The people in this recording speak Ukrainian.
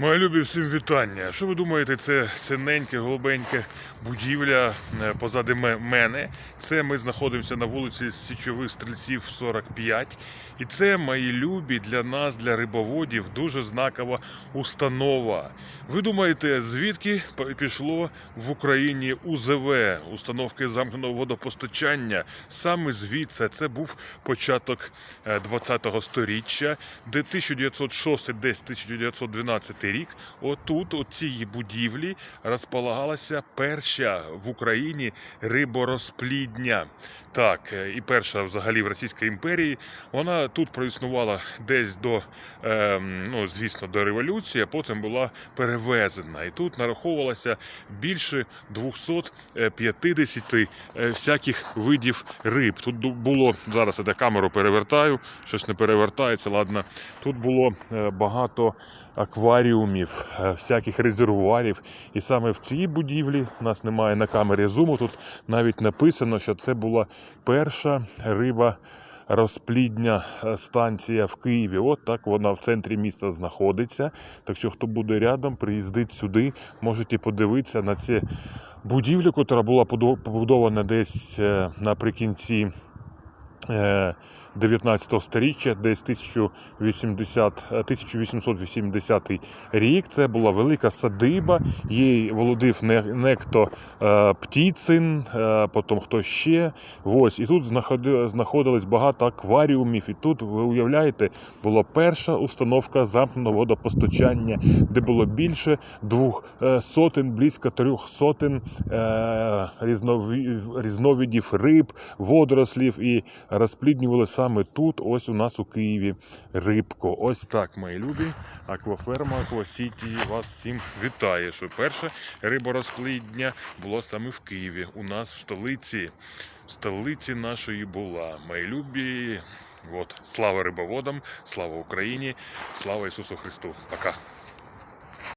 Мої любі всім вітання. Що ви думаєте, це синеньке, голубеньке будівля е, позади мене. Це ми знаходимося на вулиці Січових Стрільців 45. І це мої любі для нас, для рибоводів, дуже знакова установа. Ви думаєте, звідки пішло в Україні УЗВ, установки замкненого водопостачання? Саме звідси це був початок 20-го сторіччя, де 1906, десь 1912 рік, отут, у цій будівлі, розполагалася перша в Україні риборозплідня. Так, е, і перша взагалі в Російській імперії. Вона тут проіснувала десь до, е, ну, звісно, до революції, а потім була перевезена. І тут нараховувалося більше 250 е, всяких видів риб. Тут було зараз я камеру перевертаю, щось не перевертається. Ладно, тут було е, багато акваріумів, е, всяких резервуарів. І саме в цій будівлі у нас немає на камері зуму. Тут навіть написано, що це була перша риба. Розплідня е, станція в Києві. От так вона в центрі міста знаходиться. Так що, хто буде рядом, приїздить сюди, можете подивитися на цю будівлю, яка була побудована десь е, наприкінці 19 сторіччя, десь 1080, е, 1880 рік. Це була велика садиба. Їй володив некто е, Птіцин, е, потім хто ще. Ось. І тут знаходи- знаходилось багато акваріумів. І тут, ви уявляєте, була перша установка замкненого водопостачання, де було більше двох е, сотень, близько трьох сотень е, різновидів риб, водорослів і розпліднювали саме тут, ось у нас у Києві рибку. Ось так, мої любі. Акваферма Аквасіті вас всім вітає. Що перше риборозплідня було саме в Києві. У нас в столиці. В столиці нашої була. Мої любі. От, слава рибоводам, слава Україні, слава Ісусу Христу. Пока.